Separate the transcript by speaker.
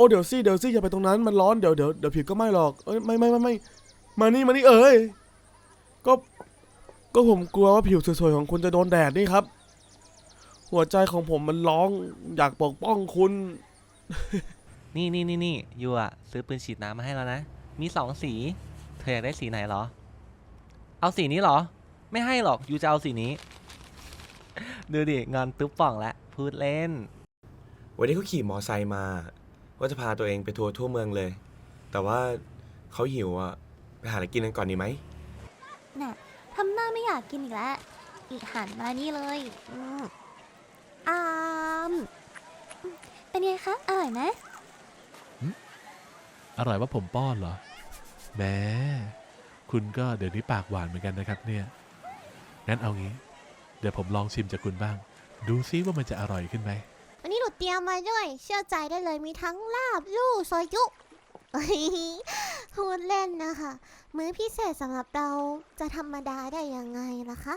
Speaker 1: อ้เดี๋ยวสิเดี๋ยวสิอย่าไปตรงนั้นมันร้อนเดี๋ยวเดี๋ยวเดี๋ยวผิวก็ไหม้หรอกเอ้ยไม่ไม่ไม่ไม่มานี่มานี่เอ้ยก็ก็ผมกลัวว่าผิวสวยๆของคุณจะโดนแดดนี่ครับ หัวใจของผมมันร้องอยากปกป้องคุณ
Speaker 2: นี่นี่นี่นี่ยูอะซื้อปืนฉีดน้ำมาให้แล้วนะ มีสองสี เธออยากได้สีไหนเหรอ เอาสีนี้เหรอ ไม่ให้หรอกยูจะเอาสีนี้ ดูดิงอนตุ๊บป่องละพูดเล่น
Speaker 3: วันนี้เขาขี่มอไซค์มา ว่าจะพาตัวเองไปทัวร์ทั่วเมืองเลย แต่ว่าเขาหิวอะ ไปหาอะไรกินกันก่อนดีไหม
Speaker 4: น่ะทำหน้าไม่อยากกินอีกแล้ว อีกหันมานี่เลย อืมอามเป็นไงคะอร่อยไหม
Speaker 5: อร่อยว่าผมป้อนเหรอแหม้คุณก็เดี๋ยวนี้ปากหวานเหมือนกันนะครับเนี่ย งั้นเอางี้ เดี๋ยวผมลองชิมจากคุณบ้าง ดูซิว่ามันจะอร่อยขึ้นไหม
Speaker 4: วันนี้หนูเตรียมมาด้วย เชื่อใจได้เลยมีทั้งลาบลู่ซอยจุพูดเล่นนะคะ มื้อพิเศษสำหรับเราจะธรรมดาได้ยังไงล่ะคะ